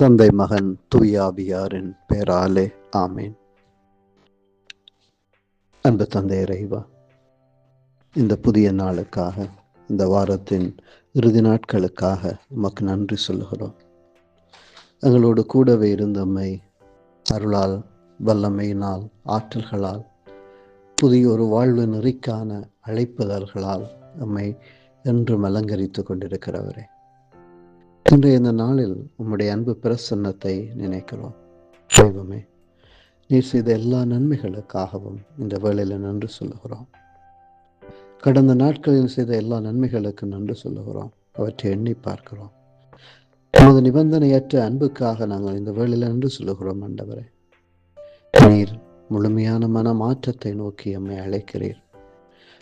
தந்தை மகன் தூயாபியாரின் பேராலே ஆமேன். அன்பு தந்தை இறைவா இந்த புதிய நாளுக்காக இந்த வாரத்தின் இறுதி நாட்களுக்காக உமக்கு நன்றி சொல்லுகிறோம். எங்களோடு கூடவே இருந்தமை அருளால் வல்லமையினால் ஆற்றல்களால் புதிய ஒரு வாழ்வு நெறிக்கான அழைப்புதல்களால் நம்மை என்றும் அலங்கரித்து கொண்டிருக்கிறவரே. இன்றைய இந்த நாளில் உம்முடைய அன்பு பிரசன்னத்தை நினைக்கிறோம். தெய்வமே நீர் செய்த எல்லா நன்மைகளுக்காகவும் இந்த வேளையில் நன்றி சொல்லுகிறோம். கடந்த நாட்களில் செய்த எல்லா நன்மைகளுக்கு நன்றி சொல்லுகிறோம். அவற்றை எண்ணி பார்க்கிறோம். நமது நிபந்தனையற்ற அன்புக்காக நாங்கள் இந்த வேளையில் நன்றி சொல்லுகிறோம் ஆண்டவரே. நீர் முழுமையான மன மாற்றத்தை நோக்கி எம்மை அழைக்கிறீர்.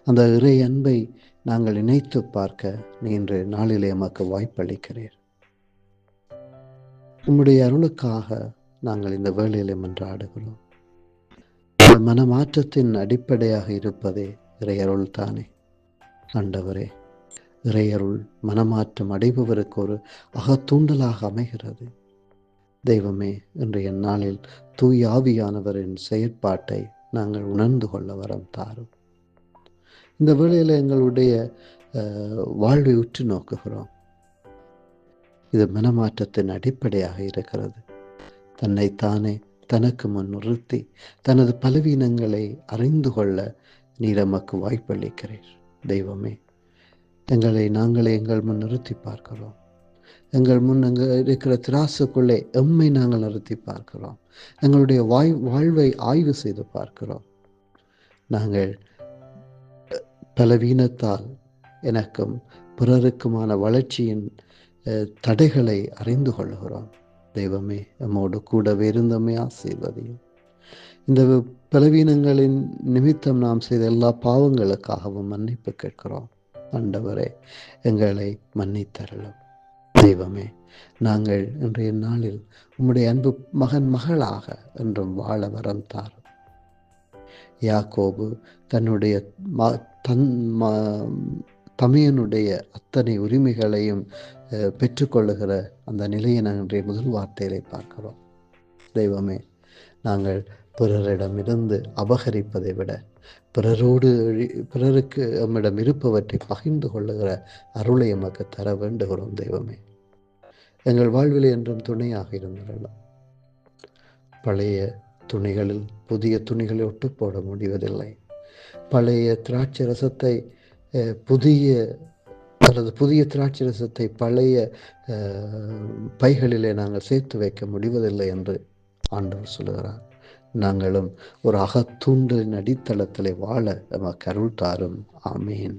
அந்த இறை அன்பை நாங்கள் இணைத்து பார்க்க நீ இன்று நாளிலே எமக்கு வாய்ப்பளிக்கிறீர். உம்முடைய அருளுக்காக நாங்கள் இந்த வேளையிலே மன்றாடுகிறோம் மனமாற்றத்தின் அடிப்படையாக இருப்பதே இறையருள் தானே. ஆண்டவரே இறையருள் மனமாற்றம் அடைபவருக்கு ஒரு அகத்தூண்டலாக அமைகிறது. தெய்வமே இன்றைய நாளில் தூய் ஆவியானவரின் செயற்பாட்டை நாங்கள் உணர்ந்து கொள்ள வரம் தாரும். இந்த வேளையில் எங்களுடைய வாழ்வை உற்று நோக்குகிறோம். இது மனமாற்றத்தின் அடிப்படையாக இருக்கிறது. தன்னை தானே தனக்கு முன் நிறுத்தி தனது பலவீனங்களை அறிந்து கொள்ள நீ நமக்கு வாய்ப்பளிக்கிறீர். தெய்வமே எங்களை நாங்களே எங்கள் முன் நிறுத்தி பார்க்கிறோம். எங்கள் முன் அங்கே இருக்கிற திராசுக்குள்ளே எம்மை நாங்கள் நிறுத்தி பார்க்கிறோம். எங்களுடைய வாய் வாழ்வை ஆய்வு செய்து பார்க்கிறோம். நாங்கள் பலவீனத்தால் எனக்கும் பிறருக்குமான வளர்ச்சியின் தடைகளை அறிந்து கொள்கிறோம். தெய்வமே நம்மோடு கூடவே இருந்தமே ஆசீர்வதியும். இந்த பலவீனங்களின் நிமித்தம் நாம் செய்த எல்லா பாவங்களுக்காகவும் மன்னிப்பு கேட்கிறோம். ஆண்டவரே எங்களை மன்னித்தரலும் தெய்வமே நாங்கள் இன்றைய நாளில் உம்முடைய அன்பு மகன் மகளாக என்றும் வாழ வரம் தாரும். யாக்கோபு தன்னுடைய தன் தமையனுடைய அத்தனை உரிமைகளையும் பெற்றுக்கொள்ளுகிற அந்த நிலையை நாங்கள் முதல் வார்த்தையிலே பார்க்கிறோம். தெய்வமே நாங்கள் பிறரிடமிருந்து அபகரிப்பதை விட பிறரோடு பிறருக்கு நம்மிடம் இருப்பவற்றை பகிர்ந்து கொள்ளுகிற அருளை எமக்கு தர வேண்டுகிறோம் தெய்வமே. எங்கள் வாழ்வில் என்றும் துணையாக இருந்துள்ளோம் பழைய துணிகளில் புதிய துணிகளை ஒட்டு போட முடிவதில்லை. பழைய திராட்சை ரசத்தை புதிய அல்லது புதிய திராட்சை ரசத்தை பழைய பைகளிலே நாங்கள் சேர்த்து வைக்க முடிவதில்லை என்று ஆண்டவர் சொல்லுகிறார். நாங்களும் ஒரு அகத்தூண்டலின் அடித்தளத்திலே வாழ நமக்கு அருள் தாரும். ஆமேன்.